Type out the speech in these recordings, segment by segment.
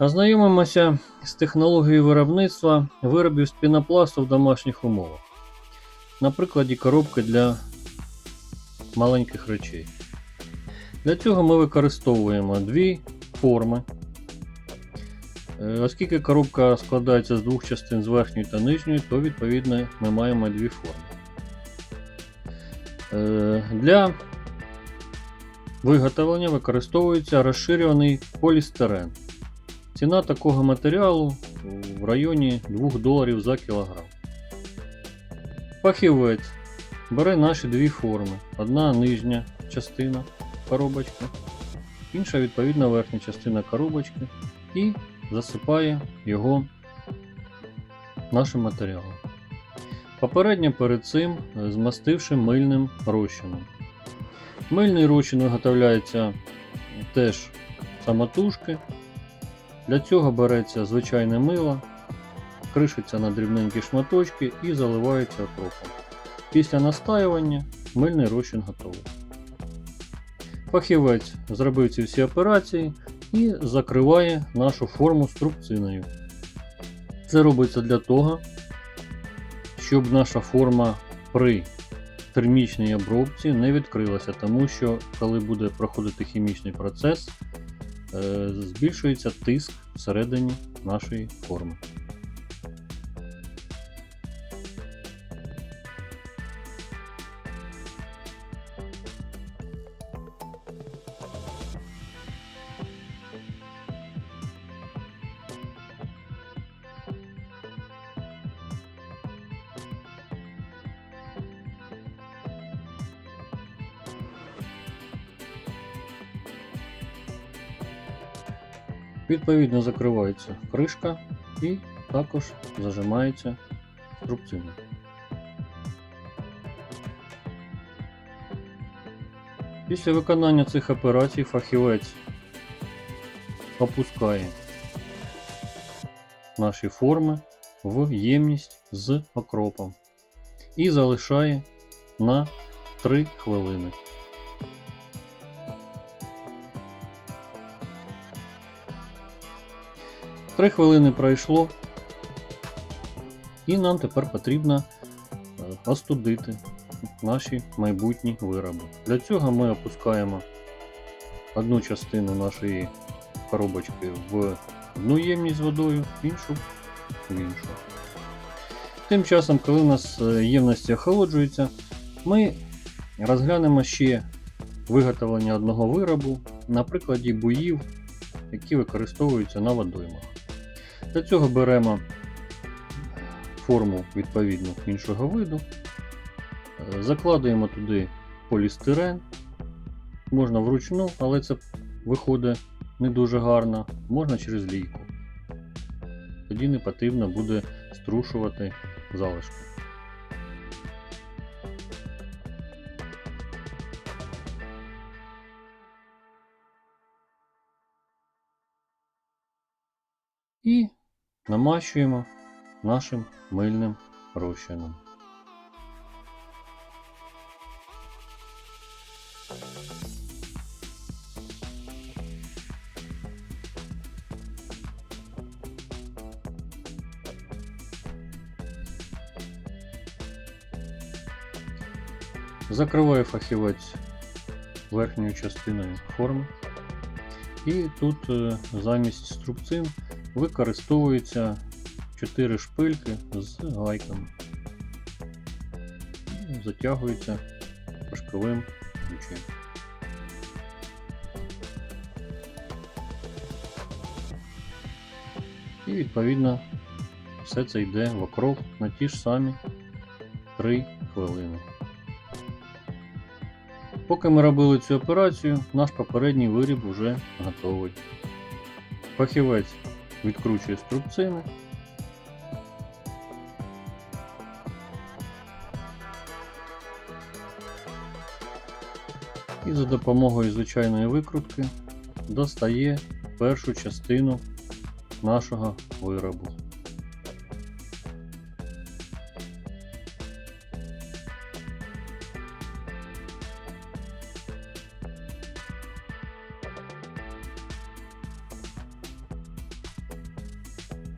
Ознайомимося з технологією виробництва виробів з пінопласту в домашніх умовах. На прикладі коробки для маленьких речей. Для цього ми використовуємо дві форми. Е, Оскільки коробка складається з двох частин з верхньої та нижньої, то відповідно ми маємо дві форми. Е, Для виготовлення використовується розширюваний полістирен. Ціна такого матеріалу в районі 2 доларів за кілограм. Фахівець бере наші дві форми. Одна нижня частина коробочки, інша відповідно верхня частина коробочки і засипає його нашим матеріалом. Попередньо перед цим змастивши мильним розчином. Мильний розчин виготовляється теж самотужки. Для цього береться звичайне мило, кришиться на дрібненькі шматочки і заливається окропом. Після настаювання мильний розчин готовий. Фахівець зробив ці всі операції і закриває нашу форму струбциною. Це робиться для того, щоб наша форма при термічній обробці не відкрилася, тому що коли буде проходити хімічний процес, збільшується тиск всередині нашої форми. Відповідно закривається кришка і також зажимається струбцина. Після виконання цих операцій фахівець опускає наші форми в ємність з окропом і залишає на 3 хвилини. Три хвилини пройшло, і нам тепер потрібно е, остудити наші майбутні вироби. Для цього ми опускаємо одну частину нашої коробочки в одну ємність з водою, іншу в іншу. Тим часом, коли у нас е, ємності охолоджуються, ми розглянемо ще виготовлення одного виробу на прикладі буїв, які використовуються на водоймах. Для цього беремо форму відповідно іншого виду, е, закладуємо туди полістирен, можна вручну, але це виходить не дуже гарно, можна через лійку. Тоді не потрібно буде струшувати залишки. Намащуємо нашим мильним розчином. Закриваю фахівець верхньою частиною форми. І тут е, замість струбцин використовуються 4 шпильки з гайками. І Затягуються пашковим ключем. І відповідно все це йде в окроп на ті ж самі 3 хвилини. Поки ми робили цю операцію, наш попередній виріб вже готовий. Фахівець відкручує струбцини. І за допомогою звичайної викрутки достає першу частину нашого виробу.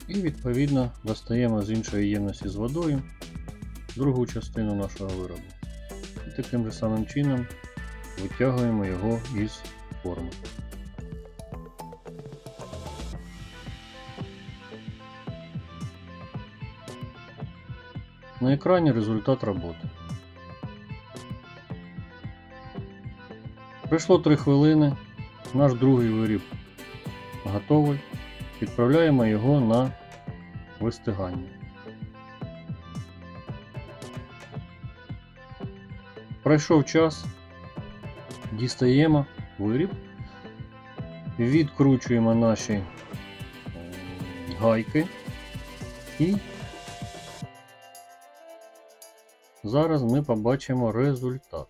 І відповідно достаємо з іншої ємності з водою другу частину нашого виробу. І таким же самим чином витягуємо його із форми. На екрані результат роботи. Пройшло 3 хвилини. Наш другий виріб готовий. Відправляємо його на вистигання. Пройшов час, дістаємо виріб, відкручуємо наші гайки і зараз ми побачимо результат.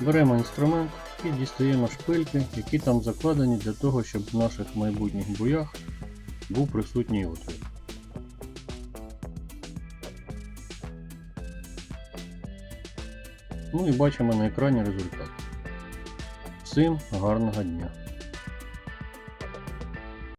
Беремо інструмент і дістаємо шпильки, які там закладені для того, щоб в наших майбутніх боях був присутній отвір. Ну і бачимо на екрані результат. Всім гарного дня!